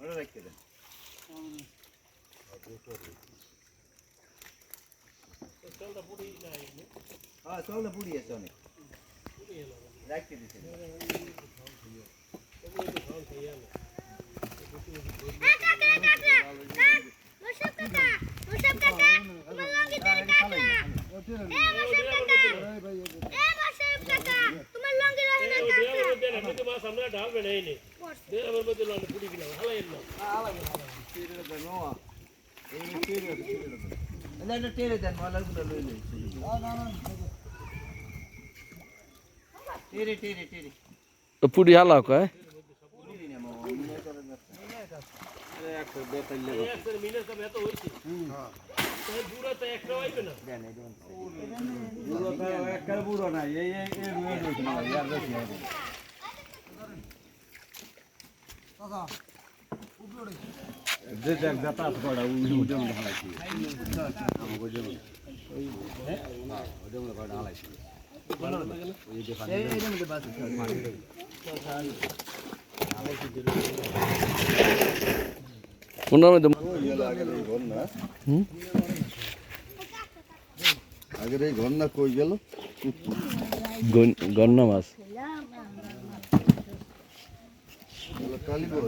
Orada bekledim. Sonra buraya ilerleyelim. Ha sonra buraya sonra. Buraya ilerleyelim. Bekledim seni. কাকড়া এটা টেরে দেন মলাগুলো লই লই টেরে টেরে টেরে পুরি হালাও কয় পুরি না মামা মিনে না এই এই মধ্যে বাস ওনার মধ্যে আগের এই ঘর না কই গেল? গন- গন্না মাছ। কালী বল